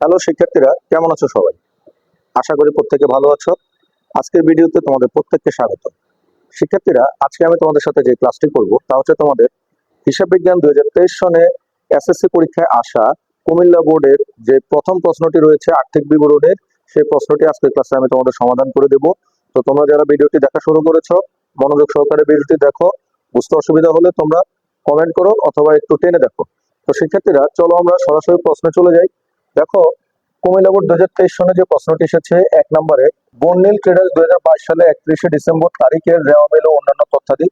Hello শিক্ষার্থীরা, কেমন আছো সবাই? আশা করি প্রত্যেকে ভালো আছো। আজকের ভিডিওতে তোমাদের প্রত্যেককে স্বাগত। শিক্ষার্থীরা, আজকে আমি তোমাদের সাথে যে ক্লাসটি করব, তা হচ্ছে তোমাদের হিসাব বিজ্ঞান দুই হাজার তেইশ সনে এসএসসি পরীক্ষায় আসা কুমিল্লা বোর্ডের যে প্রথম প্রশ্নটি রয়েছে আর্থিক বিবরণের, সেই প্রশ্নটি আজকের ক্লাসে আমি তোমাদের সমাধান করে দেব। তো তোমরা যারা ভিডিওটি দেখা শুরু করেছ, মনোযোগ সহকারে ভিডিওটি দেখো। বুঝতে অসুবিধা হলে তোমরা কমেন্ট করো অথবা একটু টেনে দেখো। তো শিক্ষার্থীরা, চলো আমরা সরাসরি প্রশ্নে চলে যাই। দেখো কুমিল্লা বোর্ড দুই হাজার তেইশ সনে যে প্রশ্নটি এসেছে, এক নম্বরে বর্নিল ট্রেডার্স দুই হাজার বাইশ সালে একত্রিশে ডিসেম্বর তারিখের রেওয়া মিল ও অন্যান্য তথ্যাদি।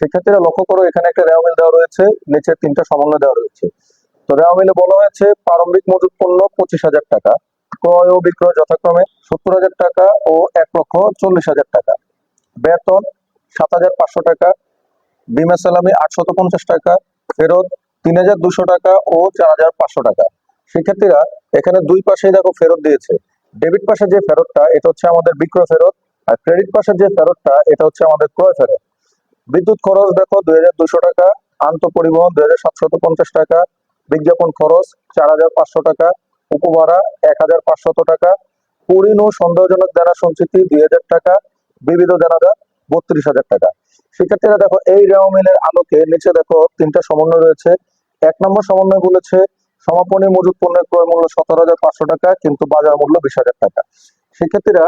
শিক্ষার্থীরা লক্ষ্য করো, এখানে একটা রেওয়া মিল দেওয়া রয়েছে, নিচে তিনটা সমন্বয় দেওয়া রয়েছে। তো রেওয়া মিলে বলা হয়েছে, প্রারম্ভিক মজুত পণ্য পঁচিশ হাজার টাকা, ক্রয় ও বিক্রয় যথাক্রমে সত্তর হাজার টাকা ও এক লক্ষ চল্লিশ হাজার টাকা। বেতন সাত হাজার পাঁচশো টাকা, বিমা সালামি আটশত পঞ্চাশ টাকা, ফেরত তিন হাজার দুশো টাকা ও চার হাজার পাঁচশো টাকা। শিক্ষার্থীরা এখানে দুই পাশেই দেখো ফেরত দিয়েছে। ডেবিট পাশে যে ফেরতটা, এটা হচ্ছে আমাদের বিক্রয় ফেরত, আর ক্রেডিট পাশে যে ফেরতটা, এটা হচ্ছে আমাদের ক্রয় ফেরত। বিদ্যুৎ খরচ দেখো, দুই হাজার টাকা, আন্ত পরিবহন দুই হাজার সাতশত পঞ্চাশ টাকা, বিজ্ঞাপন খরচ চার হাজার পাঁচশো টাকা, উপভাড়া এক হাজার পাঁচশত টাকা ও সন্দেহজনক দেনা সঞ্চিতি দুই হাজার টাকা, বিবিধ দেনাদা বত্রিশ হাজার টাকা। শিক্ষার্থীরা দেখো, এই রেওয়া মিলের আলোকে নিচে দেখো তিনটা সমন্বয় রয়েছে। এক নম্বর সমন্বয় বলেছে সমাপনী মজুদ পণ্যের ক্রয় মূল্য সতেরো হাজার পাঁচশো টাকা, কিন্তু বাজার মূল্য বিশ হাজার টাকা। শিক্ষার্থীরা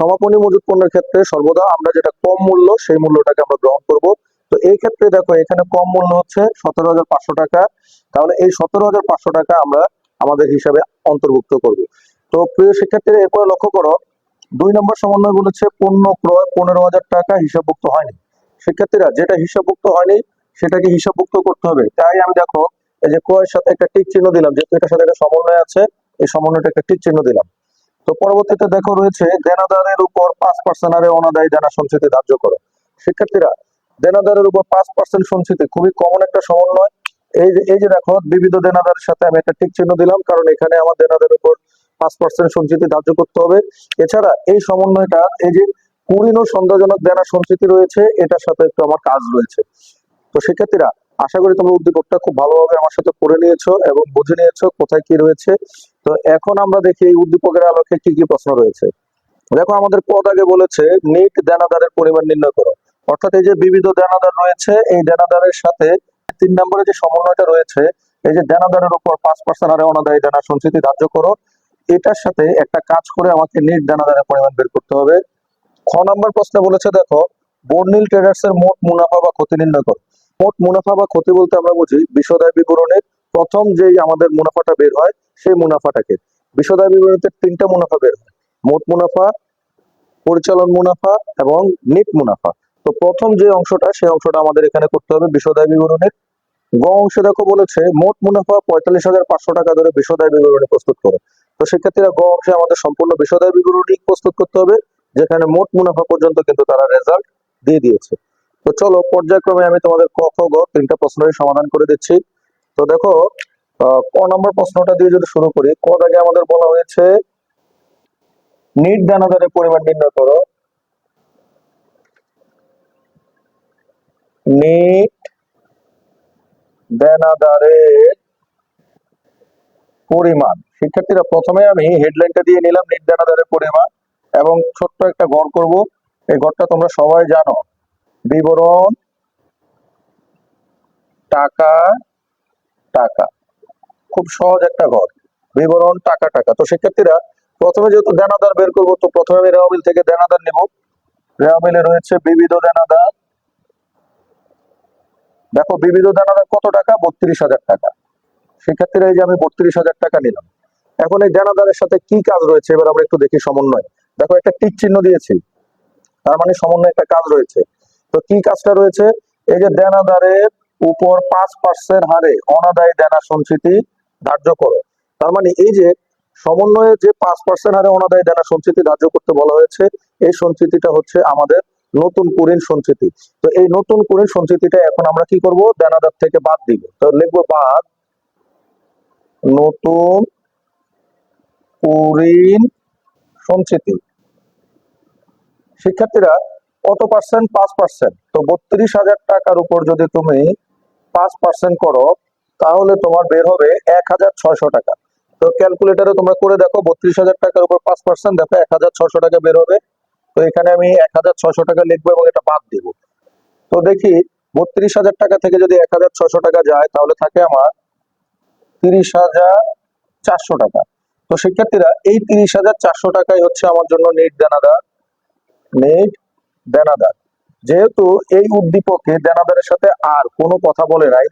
সমাপনী মজুত পণ্যের ক্ষেত্রে সর্বদা আমরা যেটা কম মূল্য, সেই মূল্যটাকে আমরা গ্রহণ করব। তো এই ক্ষেত্রে দেখো, এখানে কম মূল্য হচ্ছে সতেরো হাজার পাঁচশো টাকা। তাহলে এই সতেরো হাজার পাঁচশো টাকা আমরা আমাদের হিসাবে অন্তর্ভুক্ত করব। তো প্রিয় শিক্ষার্থীরা, এরপরে লক্ষ্য করো, দুই নম্বর সমন্বয় বলেছে পণ্য ক্রয় পনেরো হাজার টাকা হিসাবভুক্ত হয়নি। শিক্ষার্থীরা, যেটা হিসাবভুক্ত হয়নি, সেটাকে হিসাবভুক্ত করতে হবে। তাই আমি দেখো এই যে ক্রয়ের সাথে একটা টিক চিহ্ন দিলাম, যেহেতু এটার সাথে একটা সমন্বয় আছে, এই সমন্বয়টা একটা টিক চিহ্ন দিলাম। তো পরবর্তীতে দেখো রয়েছে, দেনাদারের উপর পাঁচ পার্সেন্ট হারে অনাদায়ী দেনা সঞ্চিতি ধার্য করো। শিক্ষার্থীরা, দেনাদারের উপর পাঁচ পার্সেন্ট সঞ্চিতি খুবই কমন একটা সমন্বয়। এই যে এই যে দেখো, বিবিধ দেনাদারের সাথে আমি একটা টিক চিহ্ন দিলাম, কারণ এখানে আমার দেনাদারের উপর পাঁচ পার্সেন্ট সঞ্চিতি ধার্য করতে হবে। এছাড়া এই সমন্বয়টা, এই যে কুড়িন সন্দেহজনক দেনা সঞ্চিতি রয়েছে, এটার সাথে একটু আমার কাজ রয়েছে। তো শিক্ষার্থীরা আশা করি তোমরা উদ্দীপকটা খুব ভালোভাবে আমার সাথে পড়ে নিয়েছো এবং বুঝে নিয়েছো কোথায় কি রয়েছে। তো এখন আমরা দেখি এই উদ্দীপকের আলোকে কি কি প্রশ্ন রয়েছে। দেখো, আমাদের পদ আগে বলেছে, নিট দেনাদারের পরিমাণ নির্ণয় করো। অর্থাৎ এই যে বিবিধ দেনাদার রয়েছে, এই দেনাদারের সাথে তিন নম্বরে যে সমন্বয়টা রয়েছে, এই যে দেনাদারের উপর পাঁচ পার্সেন্ট হারে অনাদায়ী দেনা সঞ্চিতি ধার্য করো। এটার সাথে একটা কাজ করে আমাকে নিট দেনাদারের পরিমাণ বের করতে হবে। খ নম্বর প্রশ্নে বলেছে, দেখো বর্নিল ট্রেডার্স এর মোট মুনাফা বা ক্ষতি নির্ণয় করো। মোট মুনাফা বা ক্ষতি বলতে আমরা বুঝি বিশদায় বিবরণের প্রথম যেই আমাদের মুনাফাটা বের হয়, সেই মুনাফাটাকে। বিশদায় বিবরণীতে তিনটা মুনাফা বের হয়। মোট মুনাফা, পরিচালন মুনাফা এবং নিট মুনাফা। তো প্রথম যে অংশটা, সেই অংশটা আমাদের এখানে করতে হবে বিশদায় বিবরণের। গ অংশে দেখো বলেছে, মোট মুনাফা পঁয়তাল্লিশ হাজার পাঁচশো টাকা ধরে বিশদায় বিবরণী প্রস্তুত করো। তো শিক্ষার্থীরা গ অংশে আমাদের সম্পূর্ণ বিশদায় বিবরণী প্রস্তুত করতে হবে, যেখানে মোট মুনাফা পর্যন্ত কিন্তু তারা রেজাল্ট দিয়ে দিয়েছে। তো চলো, পর্যায়ক্রমে আমি তোমাদের ক, খ তিনটা প্রশ্নের সমাধান করে দিচ্ছি। তো দেখো ক নম্বর প্রশ্নটা দিয়ে যদি শুরু করি ক দাগে আমাদের বলা হয়েছে নিট দানাদারের পরিমাণ নির্ণয় করো। নিট দানাদারের পরিমাণ। শিক্ষার্থীরা, প্রথমে আমি হেডলাইনটা দিয়ে নিলাম নিট দানাদারের পরিমাণ, এবং ছোট্ট একটা ঘর করব। এই ঘরটা তোমরা সবাই জানো। বিবরণ, টাকা টাকা। খুব সহজ একটা ঘর। বিবরণ, টাকা টাকা। তো শিক্ষার্থীরা প্রথমে যেহেতু দেনাদার বের করব, তো প্রথমে আমি রেওয়ামিল থেকে দেনাদার নেব। রেওয়ামিলে রয়েছে বিবিধ দেনাদার। দেখো, বিবিধ দেনাদার কত টাকা? বত্রিশ হাজার টাকা। শিক্ষার্থীরা এই যে আমি বত্রিশ হাজার টাকা নিলাম। এখন এই দেনাদারের সাথে কি কাজ রয়েছে? এবার আমরা একটু দেখি সমন্বয়। দেখো, একটা টিক চিহ্ন দিয়েছি। তার মানে সমন্বয় একটা কাজ রয়েছে। তো কি কাজটা রয়েছে? এই যে দেনাদারের উপর পাঁচ পার্সেন্ট হারে অনাদায়ী দেনা সঞ্চিতি ধার্য করো। তার মানে এই যে সমন্বয়ে যে পাঁচ পার্সেন্ট হারে অনাদায়ী দেনা সঞ্চিতি ধার্য করতে বলা হয়েছে, এই সঞ্চিতিটা হচ্ছে আমাদের নতুন কুড়িন সঞ্চিতি। তো এই নতুন কুড়িন সঞ্চিতিটা এখন আমরা কি করব? দেনাদার থেকে বাদ দিব। তো লিখব বাদ নতুন কুড়িন সঞ্চিতি। শিক্ষার্থীরা কত পার্সেন্ট পাঁচ পার্সেন্ট। তো বত্রিশ হাজার টাকার উপর যদি তুমি পাঁচ পার্সেন্ট করো, তাহলে তোমার বের হবে এক হাজার ছয়শো টাকা। তো ক্যালকুলেটারে তোমরা করে দেখো, বত্রিশ হাজার টাকার উপর পাঁচ পার্সেন্ট, দেখো এক হাজার ছশো টাকা বের হবে। তো এখানে আমি এক হাজার ছশো টাকা লিখব এবং এটা বাদ দিব। তো দেখি, বত্রিশ হাজার টাকা থেকে যদি এক হাজার ছশো টাকা যায়, তাহলে থাকে আমার তিরিশ হাজার চারশো টাকা। তো শিক্ষার্থীরা এই তিরিশ হাজার চারশো টাকাই হচ্ছে আমার জন্য নেট দানাদার। নেট দানাদার। যেহেতু এই উদ্দীপকে দেনাদারের সাথে আর কোনো কথা বলে নাই,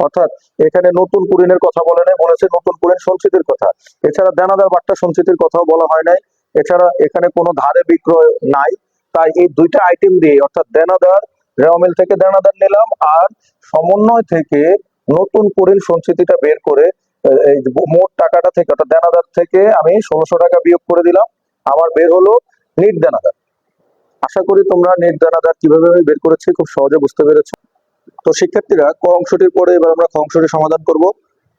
অর্থাৎ এখানে নতুন কুরিনের কথা বলে নাই, বলেছে নতুন কুরিন সঞ্চিতির কথা। এছাড়া দানাদার বাট্টা সঞ্চিতির কথাও বলা হয় নাই। এছাড়া এখানে কোনো ধারে বিক্রয় নাই। তাই এই দুইটা আইটেম দিয়ে, অর্থাৎ দেনাদার রেওমিল থেকে দেনাদার নিলাম আর সমন্বয় থেকে নতুন কুরিন সঞ্চিতিটা বের করে এই মোট টাকাটা থেকে, অর্থাৎ দেনাদার থেকে আমি ষোলোশো টাকা বিয়োগ করে দিলাম। আমার বের হলো নিট দানাদার। আশা করি তোমরা নেট দানাদার কীভাবে বের করেছি খুব সহজে বুঝতে পেরেছ। তো শিক্ষার্থীরা, ক অংশটির পরে এবার আমরা খ অংশটি সমাধান করব।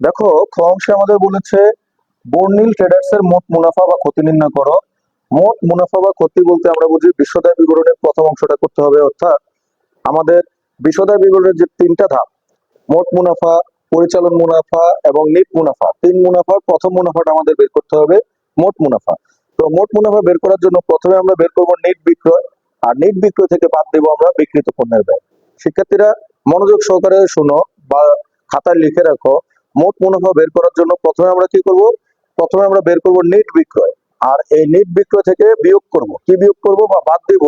দেখো, খ অংশে আমাদের বলেছে, বর্ণিল ট্রেডার্স এর মোট মুনাফা বা ক্ষতি নির্ণয় করো। মোট মুনাফা বা ক্ষতি বলতে আমরা বুঝি বিশ্বদায় বিবরণের প্রথম অংশটা করতে হবে, অর্থাৎ আমাদের বিশ্বদায় বিবরণের যে তিনটা ধাপ, মোট মুনাফা, পরিচালন মুনাফা এবং নিট মুনাফা, তিন মুনাফার প্রথম মুনাফাটা আমাদের বের করতে হবে মোট মুনাফা। তো মোট মুনাফা বের করার জন্য প্রথমে আমরা বের করব নেট বিক্রয়। আর নেট বিক্রয় থেকে বাদ দেবো আমরা বিক্রিত পণ্যের ব্যয়। শিক্ষার্থীরা মনোযোগ সহকারে শোনো বা খাতায় লিখে রাখো। মোট মুনাফা বের করার জন্য প্রথমে আমরা কি করব? প্রথমে আমরা বের করব নেট বিক্রয়। আর এই নেট বিক্রয় থেকে বিয়োগ করব। কি বিয়োগ করব বা বাদ দিব?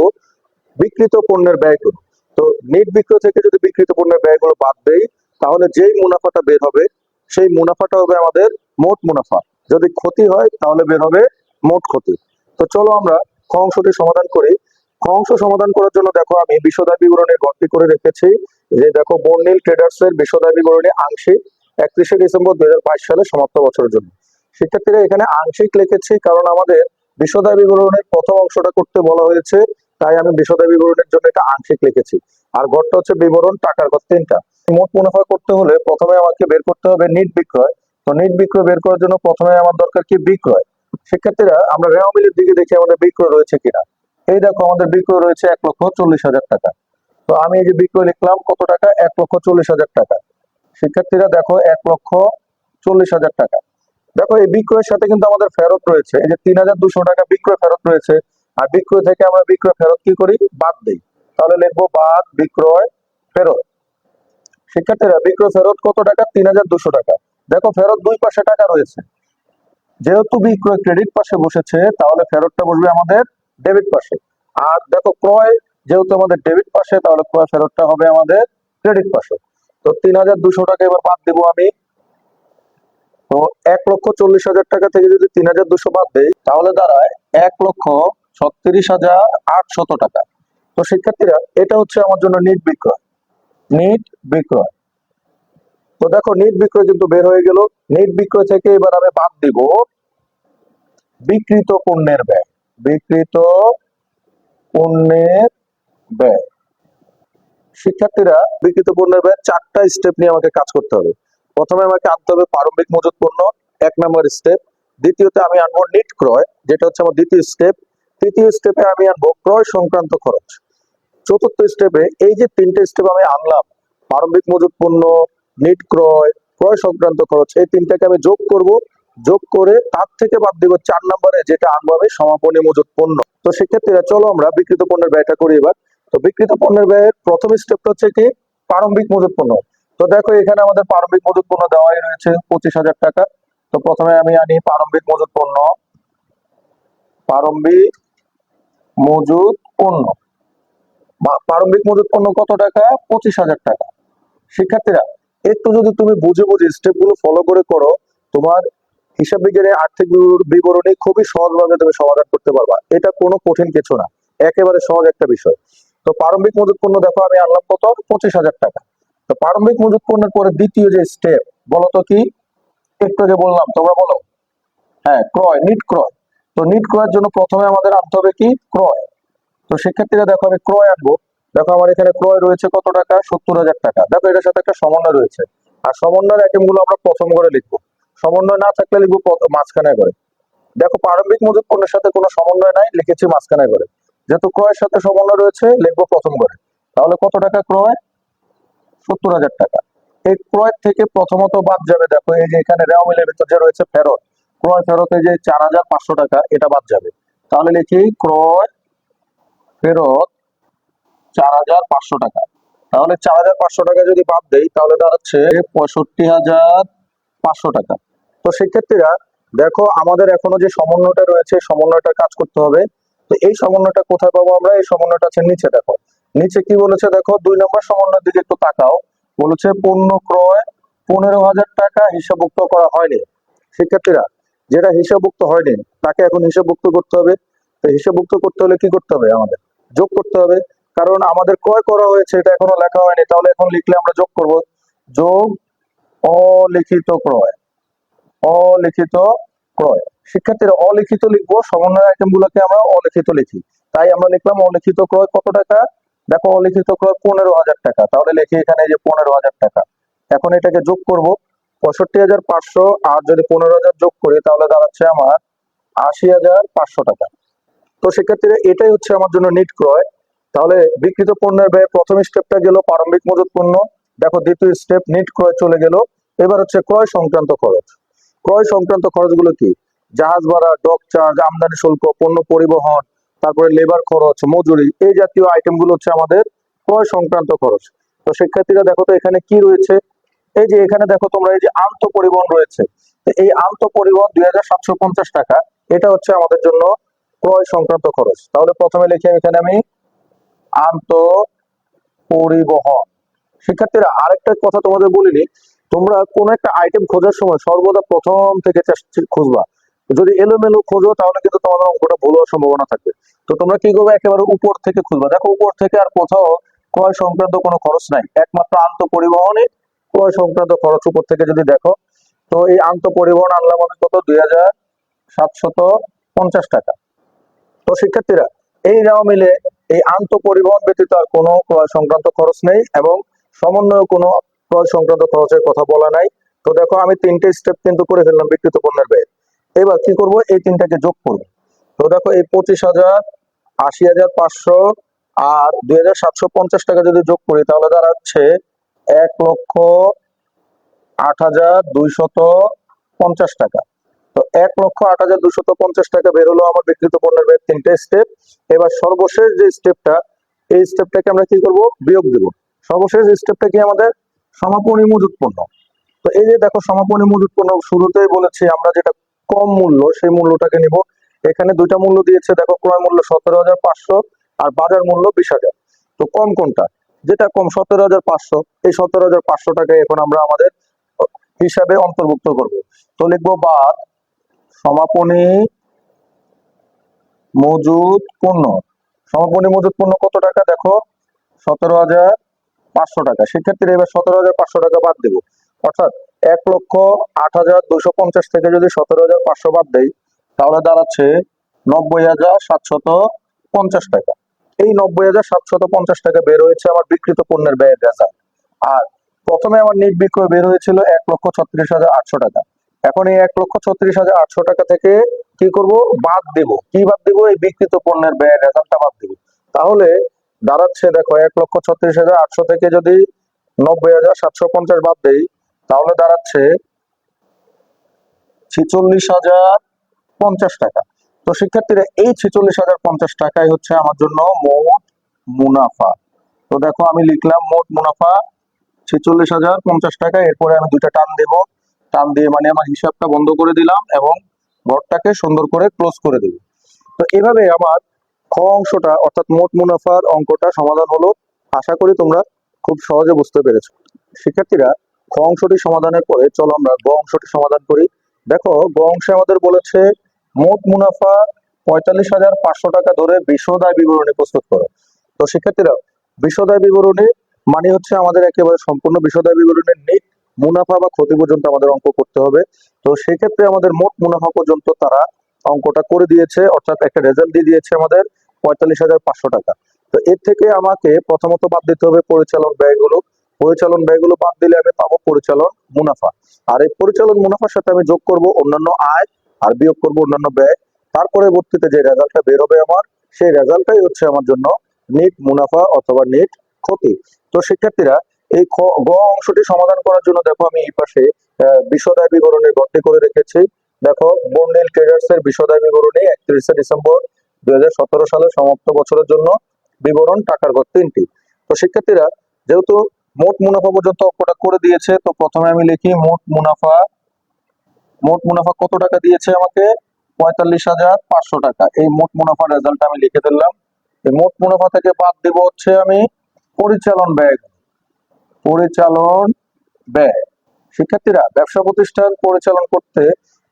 বিক্রিত পণ্যের ব্যয়গুলো তো নেট বিক্রয় থেকে যদি বিক্রিত পণ্যের ব্যয়গুলো বাদ দেই, তাহলে যেই মুনাফাটা বের হবে, সেই মুনাফাটা হবে আমাদের মোট মুনাফা। যদি ক্ষতি হয়, তাহলে বের হবে মোট ক্ষতি। তো চলো আমরা খ অংশটি সমাধান করি। খ অংশ সমাধান করার জন্য দেখো আমি বিশদায় বিবরণের গড়টি করে রেখেছি যে দেখো বর্নিল ট্রেডার্স এর বিশদায় বিবরণী আংশিক একত্রিশে ডিসেম্বর দুই সালে সমাপ্ত বছরের জন্য। শিক্ষার্থীরা এখানে আংশিক লিখেছি কারণ আমাদের বিশদায় বিবরণের প্রথম অংশটা করতে বলা হয়েছে, তাই আমি বিশদায় বিবরণের জন্য এটা আংশিক লিখেছি। আর গড়টা হচ্ছে বিবরণ টাকার গড় তিনটা। মোট মুনাফা করতে হলে প্রথমে আমাকে বের করতে হবে নিট বিক্রয়। তো নিট বিক্রয় বের করার জন্য প্রথমে আমার দরকার কি বিক্রয়? শিক্ষার্থীরা, আমরা রেও মিলের দিকে দেখি আমাদের বিক্রয় রয়েছে কিনা। এই দেখো, আমাদের বিক্রয় রয়েছে এক লক্ষ চল্লিশ হাজার টাকা। তো আমি এই যে বিক্রয় লিখলাম, কত টাকা? এক লক্ষ চল্লিশ হাজার টাকা। শিক্ষার্থীরা দেখো, এক লক্ষ চল্লিশ হাজার টাকা। দেখো, এই বিক্রয়ের সাথে কিন্তু আমাদের ফেরত রয়েছে। এই যে তিন হাজার দুশো টাকা বিক্রয় ফেরত রয়েছে। আর বিক্রয় থেকে আমরা বিক্রয় ফেরত কি করি? বাদ দিই। তাহলে লিখব বাদ, বিক্রয়, ফেরত। শিক্ষার্থীরা, বিক্রয় ফেরত কত টাকা? তিন হাজার দুশো টাকা। দেখো, ফেরত দুই পাশে টাকা রয়েছে। যেহেতু বিক্রয় ক্রেডিট পাশে বসেছে, তাহলে ফেরতটা বসবে আমাদের ডেবিট পাশে। আর দেখো ক্রয়, যেহেতু আমাদের ডেবিট পাশে, তাহলে ক্রয় ফেরতটা হবে আমাদের ক্রেডিট পাশে। তো তিন হাজার দুশো টাকা এবার বাদ দেবো আমি। তো এক লক্ষ চল্লিশ হাজার টাকা থেকে যদি তিন হাজার দুশো বাদ দেই, তাহলে দাঁড়ায় এক লক্ষ ছত্রিশ হাজার আটশত টাকা। তো শিক্ষার্থীরা, এটা হচ্ছে আমার জন্য নিট বিক্রয় নিট বিক্রয় তো দেখো, নিট বিক্রয় কিন্তু বের হয়ে গেল। নিট বিক্রয় থেকে এবার আমি বাদ দিব বিক্রিত পণ্যের ব্যয়। বিক্রিত পণ্যের ব্যয়। শিক্ষার্থীরা, বিক্রিত পণ্যের ব্যয় চারটা স্টেপ নিয়ে আমাকে কাজ করতে হবে। প্রথমে আমাকে আনতে হবে প্রারম্ভিক মজুত পণ্য, এক নম্বর স্টেপ দ্বিতীয়তে আমি আনব নিট ক্রয়, যেটা হচ্ছে আমার দ্বিতীয় স্টেপ তৃতীয় স্টেপে আমি আনব ক্রয় সংক্রান্ত খরচ। চতুর্থ স্টেপে এই যে তিনটে স্টেপ আমি আনলাম, প্রারম্ভিক মজুত পণ্য নিট ক্রয় ক্রয় সংক্রান্ত খরচ, এই তিনটাকে আমি যোগ করব। যোগ করে তার থেকে বাদ দিব চার নম্বরে, যেটা আনব আমি সমাপনী মজুত পণ্য। তো সেক্ষেত্রে চলো আমরা বিক্রিত পণ্যের ব্যয়টা করি এবার। তো বিক্রিত পণ্যের ব্যয়ের প্রথম স্টেপটা হচ্ছে কি? প্রারম্ভিক মজুত পণ্য। তো দেখো এখানে আমাদের প্রারম্ভিক মজুত পণ্য দেওয়াই রয়েছে পঁচিশ হাজার টাকা। তো প্রথমে আমি আনি প্রারম্ভিক মজুত পণ্য। প্রারম্ভিক মজুত পণ্য। প্রারম্ভিক মজুত পণ্য কত টাকা? পঁচিশ হাজার টাকা। শিক্ষার্থীরা একটু যদি তুমি বুঝে বুঝে স্টেপগুলো ফলো করে করো, তোমার হিসাব বিজ্ঞানের আর্থিক বিবর- বিবরণী খুবই সহজভাবে তুমি সমাধান করতে পারবা। এটা কোনো কঠিন কিছু না। একেবারে সহজ একটা বিষয়। তো প্রারম্ভিক মজুত পণ্য দেখো, আমি আনলাম কত? পঁচিশ হাজার টাকা। তো প্রারম্ভিক মজুত পণ্যের পরে দ্বিতীয় যে স্টেপ বলো তো কি? একটু আগে বললাম, তোমরা বলো। হ্যাঁ ক্রয়, নিট ক্রয়। তো নিট ক্রয়ের জন্য প্রথমে আমাদের আনতে হবে কি? ক্রয়। তো শিক্ষার্থীরা দেখো, আমি ক্রয় আনব। দেখো আমার এখানে ক্রয় রয়েছে কত টাকা? সত্তর হাজার টাকা। দেখো এটার সাথে একটা সমন্বয় রয়েছে। আর সমন্বয়ের আইটেমগুলো আমরা প্রথম করে লিখব। সমন্বয় না থাকলে লিখব মাঝখানে করে। দেখো প্রারম্ভিক মজুত পণ্যের সাথে কোনো সমন্বয় নাই, লিখেছি মাঝখানে করে। যেহেতু ক্রয়ের সাথে সমন্বয় রয়েছে, লিখব প্রথম করে। তাহলে কত টাকা ক্রয়? সত্তর হাজার টাকা। এই ক্রয় থেকে প্রথমত বাদ যাবে, দেখো এই যে এখানে রেওয়া মিলের ভিতর যে রয়েছে ফেরত। ক্রয় ফেরতে যে চার হাজার পাঁচশো টাকা, এটা বাদ যাবে। তাহলে লিখি ক্রয় ফেরত চার হাজার পাঁচশো টাকা। তাহলে চার হাজার পাঁচশো টাকা যদি বাদ দেই, তাহলে দাঁড়াচ্ছে পঁয়ষট্টি হাজার পাঁচশো টাকা। তো শিক্ষার্থীরা দেখো, আমাদের এখনও যে সমন্বয়টা রয়েছে, সমন্বয়টা কাজ করতে হবে। তো এই সমন্বয়টা কোথায় পাবো আমরা? এই সমন্বয়টা আছে নিচে, দেখো। নিচে কি বলেছে, দেখো, দুই নম্বর সমন্বয়ের দিকে একটু তাকাও। বলেছে পণ্য ক্রয় পনেরো হাজার টাকা হিসাবভুক্ত করা হয়নি। শিক্ষার্থীরা যেটা হিসাবভুক্ত হয়নি, তাকে এখন হিসাবভুক্ত করতে হবে। তো হিসাবভুক্ত করতে হলে কি করতে হবে আমাদের? যোগ করতে হবে। কারণ আমাদের ক্রয় করা হয়েছে, এটা এখনও লেখা হয়নি, তাহলে এখন লিখলে আমরা যোগ করব। যোগ অলিখিত ক্রয়। অলিখিত ক্রয়। শিক্ষার্থীরা অলিখিত লিখব, সমন্বয় আইটেম গুলোকে আমরা অলিখিত লিখি। তাই আমরা লিখলাম অলিখিত ক্রয় কত টাকা? দেখো অলিখিত ক্রয় পনেরো হাজার টাকা, তাহলে লিখি এখানে যে পনেরো হাজার টাকা। এখন এটাকে যোগ করব, পঁয়ষট্টি হাজার পাঁচশো, আর যদি পনেরো হাজার যোগ করি, তাহলে দাঁড়াচ্ছে আমার আশি হাজার পাঁচশো টাকা। তো শিক্ষার্থীরা এটাই হচ্ছে আমার জন্য নিট ক্রয়। তাহলে বিকৃত পণ্যের ব্যয় প্রথম স্টেপটা গেল প্রারম্ভিক মজুত পণ্য। দেখো দ্বিতীয় স্টেপ নিট ক্রয় চলে গেল। এবার হচ্ছে ক্রয় সংক্রান্ত খরচ। ক্রয় সংক্রান্ত খরচগুলো কি? জাহাজ ভাড়া ডক চার্জ আমদানি শুল্ক, পণ্য পরিবহন, তারপরে লেবার খরচ, মজুরি, এই জাতীয় আইটেমগুলো হচ্ছে আমাদের ক্রয় সংক্রান্ত খরচ। তো শিক্ষার্থীরা দেখো তো এখানে কি রয়েছে? এই যে এখানে দেখো তোমরা এই যে আন্ত পরিবহন রয়েছে। এই আন্ত পরিবহন দুই হাজার সাতশো পঞ্চাশ টাকা, এটা হচ্ছে আমাদের জন্য ক্রয় সংক্রান্ত খরচ। তাহলে প্রথমে লিখি এখানে আমি আন্ত পরিবহন শিক্ষার্থীরা, আরেকটা কথা তোমাদের বলিনি তোমরা কোন একটা আইটেম খোঁজার সময় সর্বদা প্রথম থেকে খুঁজবা। যদি এলোমেলো খোঁজো, তাহলে কিন্তু তোমাদের অঙ্কটা ভুল হওয়ার সম্ভাবনা থাকবে। তো তোমরা কি করবে? একেবারে উপর থেকে খুঁজবা। দেখো, উপর থেকে আর কোথাও ক্রয় সংক্রান্ত কোনো খরচ নাই। একমাত্র আন্ত পরিবহনে ক্রয় সংক্রান্ত খরচ। উপর থেকে যদি দেখো, তো এই আন্ত পরিবহন আনলাম আমি কত? দুই হাজার সাতশত পঞ্চাশ টাকা। তো শিক্ষার্থীরা, এই যাওয়া মিলে এই আন্ত পরিবহন ব্যতীত আর কোনো ক্রয় সংক্রান্ত খরচ নেই এবং সমন্বয় কোনো ক্রয় সংক্রান্ত খরচের কথা বলা নাই। তো দেখো, আমি তিনটে স্টেপ কিন্তু করে ফেললাম বিকৃত পণ্যের ব্যয়। এবার কি করব? এই তিনটাকে যোগ করব। তো দেখো, এই পঁচিশ হাজার, আশি হাজার পাঁচশো আর দুই হাজার সাতশো পঞ্চাশ টাকা যদি যোগ করি, তাহলে দাঁড়াচ্ছে এক লক্ষ আট হাজার দুইশত পঞ্চাশ টাকা। এক লক্ষ আট হাজার পঞ্চাশ টাকা বের হলো আমার বিকৃত পণ্যের ব্যয় স্টেপ এবার সর্বশেষ যে স্টেপটা এই স্টেপটাকে আমরা কি করব? বিয়োগ দেব। সর্বশেষ স্টেপটা কি আমাদের? সমাপনী মজুত পণ্য। তো এই যে দেখো, সমাপনী মজুত পণ্য বলেছি আমরা যেটা কম মূল্য, সেই মূল্যটাকে নিব। এখানে দুইটা মূল্য দিয়েছে, দেখো, ক্রয় মূল্য সতেরো হাজার পাঁচশো আর বাজার মূল্য বিশ হাজার। তো কম কোনটা? যেটা কম, সতেরো হাজার পাঁচশো। এই সতেরো হাজার পাঁচশো টাকা এখন আমরা আমাদের হিসাবে অন্তর্ভুক্ত করব। তো লিখব বাদ। সমাপনী মজুদ পণ্য। সমাপনী মজুদ পণ্য কত টাকা? দেখো, সতেরো হাজার পাঁচশো টাকা। সেক্ষেত্রে এবার সতেরো হাজার পাঁচশো টাকা বাদ দেবো। অর্থাৎ এক লক্ষ আট হাজার দুশো পঞ্চাশ থেকে যদি সতেরো হাজার পাঁচশো বাদ দেই, তাহলে দাঁড়াচ্ছে নব্বই হাজার সাতশত পঞ্চাশ টাকা। এই নব্বই হাজার সাতশত পঞ্চাশ টাকা বের হয়েছে আমার বিকৃত পণ্যের ব্যয়ের রেজাল্ট আর প্রথমে আমার নিট বিক্রয় বের হয়েছিল এক লক্ষ ছত্রিশ হাজার আটশো টাকা। এখন এই এক লক্ষ ছত্রিশ হাজার আটশো টাকা থেকে কি করব? বাদ দেব। কি বাদ দেব? এই বিকৃত পণ্যের ব্যয়ের রেজাল্টটা বাদ দেব। তাহলে দাঁড়াচ্ছে দেখো, এক লক্ষ ছত্রিশ হাজার আটশো থেকে যদি নব্বই হাজার সাতশো পঞ্চাশ বাদ দেই, তাহলে দাঁড়াচ্ছে ছিচল্লিশ হাজার পঞ্চাশ টাকা। তো শিক্ষার্থীরা, এই ছেচল্লিশ হাজার পঞ্চাশ টাকাই হচ্ছে আমার জন্য মোট মুনাফা। তো দেখো, আমি লিখলাম মোট মুনাফা ছেচল্লিশ হাজার পঞ্চাশ টাকা, এরপরে আমি দুইটা টান দেব। টান দিয়ে মানে আমার হিসাবটা বন্ধ করে দিলাম এবং ঘরটাকে সুন্দর করে ক্লোজ করে দেব তো এভাবে আমার খ অংশটা অর্থাৎ মোট মুনাফার অঙ্কটা সমাধান হলো। আশা করি তোমরা খুব সহজে বুঝতে পেরেছ। শিক্ষার্থীরা, খ অংশটি সমাধানের পরে চলো আমরা গ অংশটি সমাধান করি। দেখো, গ অংশে আমাদের বলেছে, মোট মুনাফা পঁয়তাল্লিশ হাজার পাঁচশো টাকা ধরে বিশদায় বিবরণী প্রস্তুত করো। তো শিক্ষার্থীরা বিশদায় বিবরণী মানে হচ্ছে আমাদের একেবারে সম্পূর্ণ বিশদায় বিবরণের নিট মুনাফা বা ক্ষতি পর্যন্ত আমাদের অঙ্ক করতে হবে। তো সেক্ষেত্রে আমাদের মোট মুনাফা পর্যন্ত তারা অঙ্কটা করে দিয়েছে, অর্থাৎ একটা রেজাল্ট দিয়ে দিয়েছে আমাদের পঁয়তাল্লিশ হাজার পাঁচশো টাকা। তো এর থেকে আমাকে প্রথমত বাদ দিতে হবে পরিচালন ব্যয়গুলো। পরিচালন ব্যয়গুলো বাদ দিলে আমি পাবো পরিচালন মুনাফা। আর এই পরিচালন মুনাফার সাথে আমি যোগ করব অন্যান্য আয় আর বিয়োগ করব অন্যান্য ব্যয়। তার পরবর্তীতে যে রেজাল্টটা বের হবে আমার, সেই রেজাল্টটাই হচ্ছে আমার জন্য নিট মুনাফা অথবা নিট ক্ষতি। তো শিক্ষার্থীরা এই গ অংশটি সমাধান করার জন্য দেখো আমি এই পাশে বিশদায় বিবরণের গঠটি করে রেখেছি। দেখো, বর্ণিল ট্রেডার্স এর বিশদায় বিবরণী একত্রিশে ডিসেম্বর দুই সালে সমাপ্ত বছরের জন্য বিবরণ টাকার ঘর তিনটি। তো শিক্ষার্থীরা, যেহেতু মোট মুনাফা পর্যন্ত অঙ্কটা করে দিয়েছে, তো প্রথমে আমি লিখি মোট মুনাফা। মোট মুনাফা কত টাকা দিয়েছে আমাকে? পঁয়তাল্লিশ হাজার পাঁচশো টাকা। এই মোট মুনাফার রেজাল্ট আমি লিখে দিলাম। এই মোট মুনাফা থেকে বাদ দিব হচ্ছে আমি পরিচালন ব্যয়। পরিচালন ব্যয়। শিক্ষার্থীরা ব্যবসা প্রতিষ্ঠান পরিচালন করতে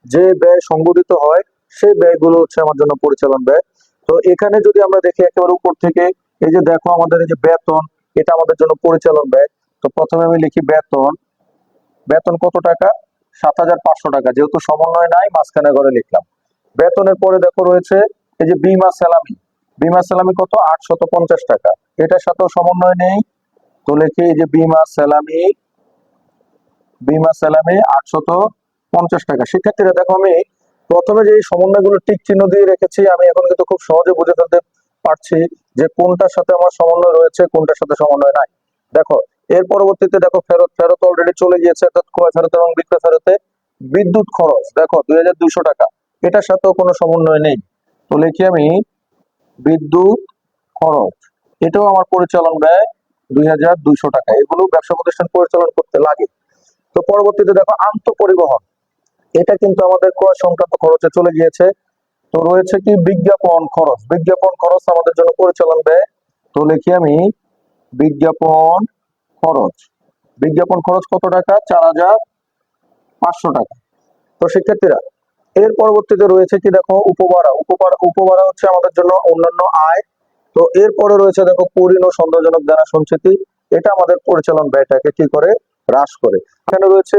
যে ব্যয় সংগঠিত হয়, সেই ব্যয়গুলো হচ্ছে আমার জন্য পরিচালন ব্যয়। তো এখানে যদি আমরা দেখি একেবারে উপর থেকে, এই যে দেখো আমাদের এই যে বেতন, এটা আমাদের জন্য পরিচালন ব্যয়। তো প্রথমে আমি লিখি বেতন। বেতন কত টাকা? সাত হাজার পাঁচশো টাকা। যেহেতু সমন্বয় নাই, মাঝখানে ঘরে লিখলাম। বেতনের পরে দেখো রয়েছে, এই যে বিমা স্যালামি। বিমা স্যালামি কত? আটশত পঞ্চাশ টাকা। এটার সাথেও সমন্বয় নেই। তো এই যে বিমা স্যালামি বিমা স্যালামি আটশত পঞ্চাশ টাকা। শিক্ষার্থীরা, দেখো আমি প্রথমে যে সমন্বয়গুলো টিক চিহ্ন দিয়ে রেখেছি, আমি এখন কিন্তু খুব সহজে বুঝে ফেলতে পারছি যে কোনটার সাথে আমার সমন্বয় রয়েছে, কোনটার সাথে সমন্বয় নাই। দেখো, এর পরবর্তীতে দেখো ফেরত ফেরত অলরেডি চলে গিয়েছে, অর্থাৎ ক্রয় ফেরত এবং বিক্রয় ফেরতে। বিদ্যুৎ খরচ, দেখো দুই হাজার দুইশো টাকা, এটার সাথেও কোনো সমন্বয় নেই। তো লিখি আমি, বিদ্যুৎ খরচ, এটাও আমার পরিচালন ব্যয় দুই হাজার দুইশো টাকা। এগুলো ব্যবসা প্রতিষ্ঠান পরিচালন করতে লাগে। তো পরবর্তীতে দেখো আন্ত পরিবহন এটা কিন্তু আমাদের ক্রয় সংক্রান্ত খরচে চলে গিয়েছে। তো রয়েছে কি বিজ্ঞাপন খরচ। বিজ্ঞাপন খরচ আমাদের জন্য পরিচালন ব্যয়। তো লিখি আমি, বিজ্ঞাপন খরচ। বিজ্ঞাপন খরচ কত টাকা? চার হাজার পাঁচশো টাকা। তো শিক্ষার্থীরা, এর পরবর্তীতে রয়েছে কি দেখো উপবাড়া উপবাড়া উপবাড়া হচ্ছে আমাদের জন্য অন্যান্য আয়। তো এরপরে রয়েছে দেখো পরিণ ও সন্দেহজনক দানা সঞ্চিতি। এটা আমাদের পরিচালন ব্যয়টাকে কি করে? হ্রাস করে। এখানে রয়েছে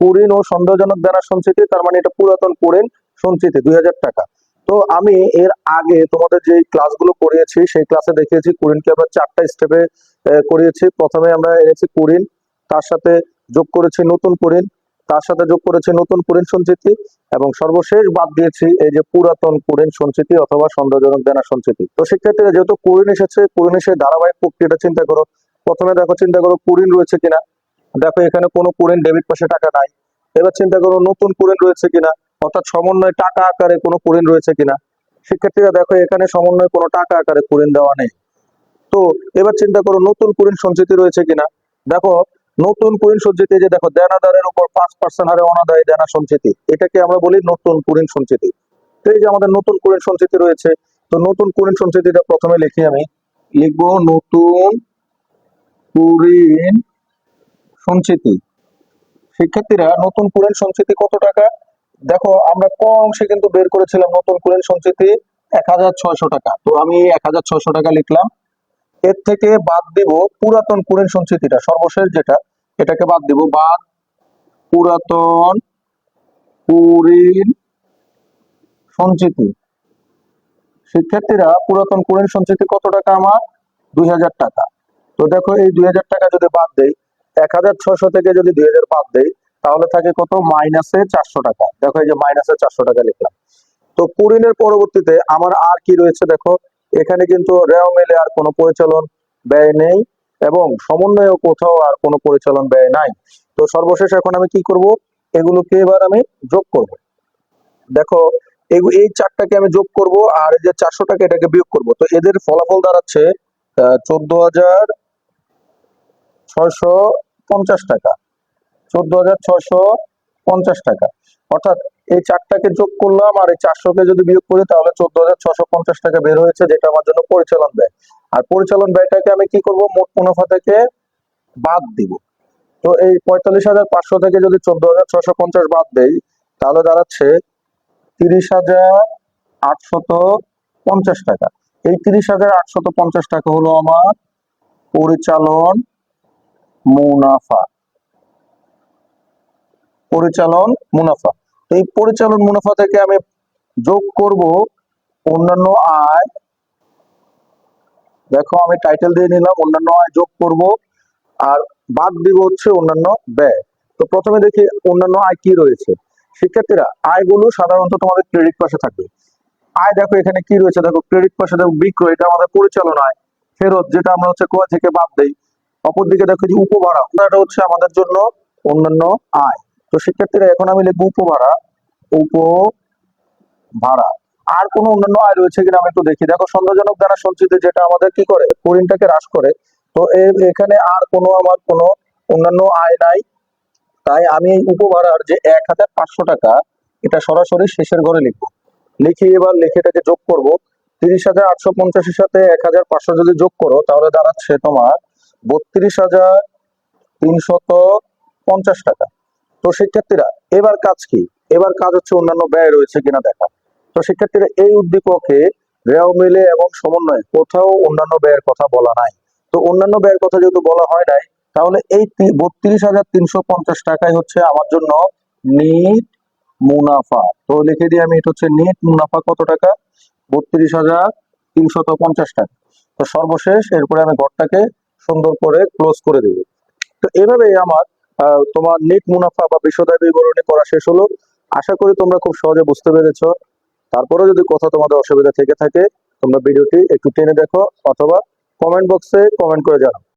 পুরিন ও সন্দেহজনক দানা সঞ্চিতি, তার মানে এটা পুরাতন পুরিন সঞ্চিতি, দুই হাজার টাকা। তো আমি এর আগে তোমাদের যে ক্লাসগুলো করিয়েছি, সেই ক্লাসে দেখিয়েছি কুরিনকে আমরা চারটা স্টেপে করিয়েছি। প্রথমে আমরা এনেছি কুরিন তার সাথে যোগ করেছি নতুন কুরিন তার সাথে যোগ করেছি নতুন কুরিন সঞ্চিতি এবং সর্বশেষ বাদ দিয়েছি এই যে পুরাতন কুরিন সঞ্চিতি অথবা সন্দেহজনক দেনা সঞ্চিতি। তো শিক্ষার্থীরা যেহেতু কুরিন এসেছে, কুরিন এসে ধারাবাহিক প্রক্রিয়াটা চিন্তা করো। প্রথমে দেখো, চিন্তা করো কুরিন রয়েছে কিনা। দেখো এখানে কোনো কুরিন ডেবিট পাশে টাকা নাই। এবার চিন্তা করো নতুন কুরিন রয়েছে কিনা, অর্থাৎ সমন্বয় টাকা আকারে কোনো কুরিন রয়েছে কিনা। শিক্ষার্থীরা দেখো এখানে সমন্বয় কোনো টাকা আকারে কুরিন দেওয়া নেই। তো এবার চিন্তা করো নতুন কুরিন সঞ্চিতি রয়েছে কিনা। দেখো নতুন কুরিন সঞ্চিতি যে দেখো, দেনাদারের উপর পাঁচ পার্সেন্ট হারে অনাদায়ী দেনা সঞ্চিতি, এটাকে আমরা বলি নতুন কুরিন সঞ্চিতি। তো এই যে আমাদের নতুন কুরিন সঞ্চিতি রয়েছে, তো নতুন কুরিন সঞ্চিতিটা প্রথমে লিখি আমি। লিখব নতুন কুরিন সঞ্চিতি। শিক্ষার্থীরা, নতুন কুরিন সঞ্চিতি কত টাকা? দেখো, আমরা ক অংশে কিন্তু বের করেছিলাম নতুন কুরিন সঞ্চিতি এক হাজার ছয়শো টাকা। তো আমি এক হাজার ছয়শো টাকা লিখলাম। এর থেকে বাদ দিব পুরাতন কুরিন সঞ্চিতিটা সর্বশেষ যেটা, এটাকে বাদ দিব, বাদ পুরাতন কুরিন সঞ্চিতি শিক্ষার্থীরা, পুরাতন কুরিন সঞ্চিতি কত টাকা আমার? দুই হাজার টাকা। তো দেখো, এই দুই হাজার টাকা যদি বাদ দেই, এক হাজার ছশো থেকে যদি দুই হাজার বাদ দেই, তাহলে থাকে কত? মাইনাসে চারশো টাকা। দেখো, এই যে মাইনাসে চারশো টাকা লিখলাম। তো কুরিনের পরবর্তীতে আমার আর কি রয়েছে দেখো? এখানে কিন্তু রেও মেলে আর কোনো পরিচালন ব্যয় নেই এবং সমন্বয় কোথাও আর কোনো পরিচালন ব্যয় নাই। তো সর্বশেষ এখন আমি কি করব? এগুলোকে এবার আমি যোগ করব। দেখো এই চারটাকে আমি যোগ করব আর এই যে চারশো টাকা এটাকে বিয়োগ করব। তো এদের ফলাফল দাঁড়াচ্ছে চোদ্দ হাজার ছয়শো পঞ্চাশ টাকা। চোদ্দ হাজার ছয়শো পঞ্চাশ টাকা। অর্থাৎ এই চারটাকে যোগ করলাম আর এই চারশোকে যদি বিয়োগ করি তাহলে চোদ্দ হাজার ছশো পঞ্চাশ টাকা বের হয়েছে, যেটা আমার জন্য পরিচালন ব্যয়। আর পরিচালন ব্যয়টাকে আমি কি করব? মোট মুনাফা থেকে বাদ দিব। তো এই পঁয়তাল্লিশ হাজার পাঁচশো থেকে যদি চোদ্দ হাজার ছশো পঞ্চাশ বাদ দেই, তাহলে দাঁড়াচ্ছে তিরিশ হাজার আটশত পঞ্চাশ টাকা। এই তিরিশ হাজার আটশত পঞ্চাশ টাকা হলো আমার পরিচালন মুনাফা। পরিচালন মুনাফা। তো এই পরিচালন মুনাফা থেকে আমি যোগ করব অন্যান্য আয়। দেখো আমি টাইটেল দিয়ে নিলাম, অন্যান্য আয় যোগ করব। আর বাদ দিব হচ্ছে অন্যান্য ব্যয়। তো প্রথমে দেখি অন্যান্য আয় কি রয়েছে। শিক্ষার্থীরা, আয়গুলো সাধারণত তোমাদের ক্রেডিট পাশে থাকবে। আয় দেখো এখানে কি রয়েছে? দেখো ক্রেডিট পাশে দেখো বিক্রয়, এটা আমাদের পরিচালন আয়। ফেরত, যেটা আমরা হচ্ছে কোয়া থেকে বাদ দেই। অপরদিকে দেখো যে উপভাড়া এটা হচ্ছে আমাদের জন্য অন্যান্য আয়। তো শিক্ষার্থীরা এখন আমি লিখব উপভাড়া উপ ভাড়া। আর কোনো অন্যান্য আয় রয়েছে কিনা আমি একটু দেখি। দেখো, সন্দেহজনক দ্বারা সঞ্চিত যেটা আমাদের কি করে? পরিণটাকে হ্রাস করে। তো এখানে আর কোনো আমার কোনো অন্যান্য আয় নাই। তাই আমি এই উপভাড়ার যে এক হাজার পাঁচশো টাকা, এটা সরাসরি শেষের ঘরে লিখব। লিখে এবার লিখে এটাকে যোগ করব। তিরিশ হাজার আটশো পঞ্চাশের সাথে এক হাজার পাঁচশো যদি যোগ করো, তাহলে দাঁড়াচ্ছে তোমার বত্রিশ হাজার তিনশত পঞ্চাশ টাকা। তো শিক্ষার্থীরা, এবার কাজ কি? এবার কাজ হচ্ছে অন্যান্য ব্যয় রয়েছে কিনা দেখা। তো শিক্ষার্থীরা এই উদ্দীপকে রেও মিলে এবং সমন্বয়ে কোথাও অন্যান্য ব্যয়ের কথা বলা নাই। তো অন্যান্য ব্যয়ের কথা যেহেতু বলা হয় নাই, তাহলে এই বত্রিশ হাজার তিনশো পঞ্চাশ টাকাই হচ্ছে আমার জন্য নিট মুনাফা। তো লিখে দিই আমি, এটা হচ্ছে নেট মুনাফা কত টাকা? বত্রিশ হাজার তিনশত পঞ্চাশ টাকা। তো সর্বশেষ, এরপরে আমি ঘরটাকে সুন্দর করে ক্লোজ করে দেব। তো এভাবেই আমার তোমার নেট মুনাফা বা বিশদায় বিবরণী করা শেষ হলো। আশা করি তোমরা খুব সহজে বুঝতে পেরেছ। তারপরে যদি কথা তোমাদের অসুবিধা থেকে থাকে, তোমরা ভিডিওটি একটু টেনে দেখো অথবা কমেন্ট বক্সে কমেন্ট করে জানাও।